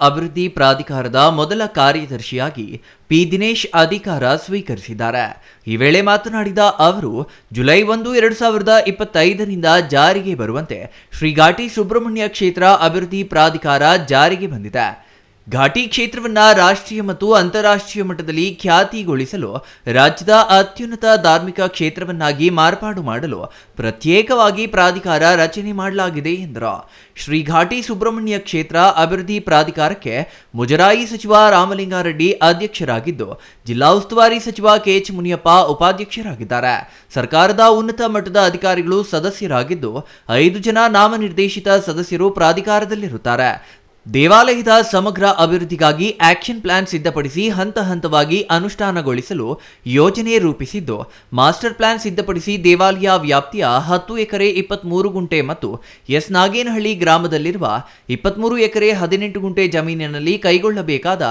ಅಭಿವೃದ್ಧಿ ಪ್ರಾಧಿಕಾರದ ಮೊದಲ ಕಾರ್ಯದರ್ಶಿಯಾಗಿ ಪಿ ದಿನೇಶ್ ಅಧಿಕಾರ ಸ್ವೀಕರಿಸಿದ್ದಾರೆ. ಈ ವೇಳೆ ಮಾತನಾಡಿದ ಅವರು, ಜುಲೈ ಒಂದು, ಎರಡು ಸಾವಿರದ ಇಪ್ಪತ್ತೈದರಿಂದ ಜಾರಿಗೆ ಬರುವಂತೆ ಶ್ರೀಘಾಟಿ ಸುಬ್ರಹ್ಮಣ್ಯ ಕ್ಷೇತ್ರ ಅಭಿವೃದ್ಧಿ ಪ್ರಾಧಿಕಾರ ಜಾರಿಗೆ ಬಂದಿದೆ. ಘಾಟಿ ಕ್ಷೇತ್ರವನ್ನ ರಾಷ್ಟ್ರೀಯ ಮತ್ತು ಅಂತಾರಾಷ್ಟ್ರೀಯ ಮಟ್ಟದಲ್ಲಿ ಖ್ಯಾತಿಗೊಳಿಸಲು ರಾಜ್ಯದ ಅತ್ಯುನ್ನತ ಧಾರ್ಮಿಕ ಕ್ಷೇತ್ರವನ್ನಾಗಿ ಮಾರ್ಪಾಡು ಮಾಡಲು ಪ್ರತ್ಯೇಕವಾಗಿ ಪ್ರಾಧಿಕಾರ ರಚನೆ ಮಾಡಲಾಗಿದೆ ಎಂದರು. ಶ್ರೀ ಘಾಟಿ ಸುಬ್ರಹ್ಮಣ್ಯ ಕ್ಷೇತ್ರ ಅಭಿವೃದ್ಧಿ ಪ್ರಾಧಿಕಾರಕ್ಕೆ ಮುಜರಾಯಿ ಸಚಿವ ರಾಮಲಿಂಗಾರೆಡ್ಡಿ ಅಧ್ಯಕ್ಷರಾಗಿದ್ದು, ಜಿಲ್ಲಾ ಉಸ್ತುವಾರಿ ಸಚಿವ ಕೆಎಚ್ ಮುನಿಯಪ್ಪ ಉಪಾಧ್ಯಕ್ಷರಾಗಿದ್ದಾರೆ. ಸರ್ಕಾರದ ಉನ್ನತ ಮಟ್ಟದ ಅಧಿಕಾರಿಗಳು ಸದಸ್ಯರಾಗಿದ್ದು, ಐದು ಜನ ನಾಮನಿರ್ದೇಶಿತ ಸದಸ್ಯರು ಪ್ರಾಧಿಕಾರದಲ್ಲಿರುತ್ತಾರೆ. ದೇವಾಲಯದ ಸಮಗ್ರ ಅಭಿವೃದ್ಧಿಗಾಗಿ ಆಕ್ಷನ್ ಪ್ಲಾನ್ ಸಿದ್ಧಪಡಿಸಿ ಹಂತ ಹಂತವಾಗಿ ಅನುಷ್ಠಾನಗೊಳಿಸಲು ಯೋಜನೆ ರೂಪಿಸಿದ್ದು, ಮಾಸ್ಟರ್ ಪ್ಲಾನ್ ಸಿದ್ಧಪಡಿಸಿ ದೇವಾಲಯ ವ್ಯಾಪ್ತಿಯ ಹತ್ತು ಎಕರೆ ಇಪ್ಪತ್ಮೂರು ಗುಂಟೆ ಮತ್ತು ಎಸ್ ನಾಗೇನಹಳ್ಳಿ ಗ್ರಾಮದಲ್ಲಿರುವ ಇಪ್ಪತ್ಮೂರು ಎಕರೆ ಹದಿನೆಂಟು ಗುಂಟೆ ಜಮೀನಿನಲ್ಲಿ ಕೈಗೊಳ್ಳಬೇಕಾದ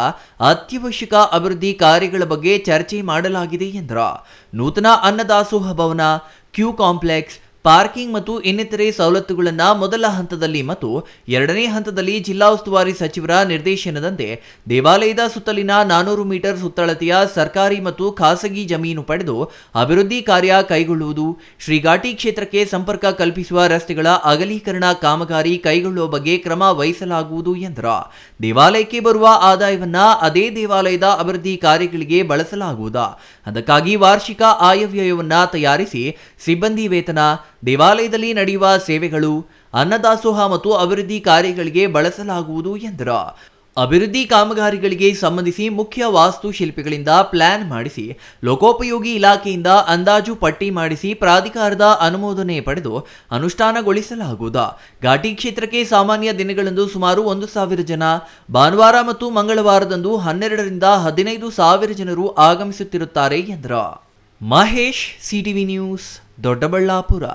ಅತ್ಯವಶ್ಯಕ ಅಭಿವೃದ್ಧಿ ಕಾರ್ಯಗಳ ಬಗ್ಗೆ ಚರ್ಚೆ ಮಾಡಲಾಗಿದೆ ಎಂದರು. ನೂತನ ಅನ್ನದಾಸೋಹ ಭವನ, ಕ್ಯೂ ಕಾಂಪ್ಲೆಕ್ಸ್ ಪಾರ್ಕಿಂಗ್ ಮತ್ತು ಇನ್ನಿತರೆ ಸವಲತ್ತುಗಳನ್ನು ಮೊದಲ ಹಂತದಲ್ಲಿ ಮತ್ತು ಎರಡನೇ ಹಂತದಲ್ಲಿ ಜಿಲ್ಲಾ ಉಸ್ತುವಾರಿ ಸಚಿವರ ನಿರ್ದೇಶನದಂತೆ ದೇವಾಲಯದ ಸುತ್ತಲಿನ ನಾನೂರು ಮೀಟರ್ ಸುತ್ತಳತೆಯ ಸರ್ಕಾರಿ ಮತ್ತು ಖಾಸಗಿ ಜಮೀನು ಪಡೆದು ಅಭಿವೃದ್ಧಿ ಕಾರ್ಯ ಕೈಗೊಳ್ಳುವುದು, ಶ್ರೀಘಾಟಿ ಕ್ಷೇತ್ರಕ್ಕೆ ಸಂಪರ್ಕ ಕಲ್ಪಿಸುವ ರಸ್ತೆಗಳ ಅಗಲೀಕರಣ ಕಾಮಗಾರಿ ಕೈಗೊಳ್ಳುವ ಬಗ್ಗೆ ಕ್ರಮ ವಹಿಸಲಾಗುವುದು ಎಂದರು. ದೇವಾಲಯಕ್ಕೆ ಬರುವ ಆದಾಯವನ್ನು ಅದೇ ದೇವಾಲಯದ ಅಭಿವೃದ್ಧಿ ಕಾರ್ಯಗಳಿಗೆ ಬಳಸಲಾಗುವುದು. ಅದಕ್ಕಾಗಿ ವಾರ್ಷಿಕ ಆಯವ್ಯಯವನ್ನು ತಯಾರಿಸಿ ಸಿಬ್ಬಂದಿ ವೇತನ ದೇವಾಲಯದಲ್ಲಿ ನಡೆಯುವ ಸೇವೆಗಳು ಅನ್ನದಾಸೋಹ ಮತ್ತು ಅಭಿವೃದ್ಧಿ ಕಾರ್ಯಗಳಿಗೆ ಬಳಸಲಾಗುವುದು ಎಂದರು. ಅಭಿವೃದ್ಧಿ ಕಾಮಗಾರಿಗಳಿಗೆ ಸಂಬಂಧಿಸಿ ಮುಖ್ಯ ವಾಸ್ತುಶಿಲ್ಪಿಗಳಿಂದ ಪ್ಲಾನ್ ಮಾಡಿಸಿ, ಲೋಕೋಪಯೋಗಿ ಇಲಾಖೆಯಿಂದ ಅಂದಾಜು ಪಟ್ಟಿ ಮಾಡಿಸಿ ಪ್ರಾಧಿಕಾರದ ಅನುಮೋದನೆ ಪಡೆದು ಅನುಷ್ಠಾನಗೊಳಿಸಲಾಗುವುದು. ಘಾಟಿ ಕ್ಷೇತ್ರಕ್ಕೆ ಸಾಮಾನ್ಯ ದಿನಗಳಂದು ಸುಮಾರು ಒಂದು ಸಾವಿರ ಜನ, ಭಾನುವಾರ ಮತ್ತು ಮಂಗಳವಾರದಂದು ಹನ್ನೆರಡರಿಂದ ಹದಿನೈದು ಸಾವಿರ ಜನರು ಆಗಮಿಸುತ್ತಿರುತ್ತಾರೆ ಎಂದರು. Mahesh, CTV news. ದೊಡ್ಡಬಳ್ಳಾಪುರ.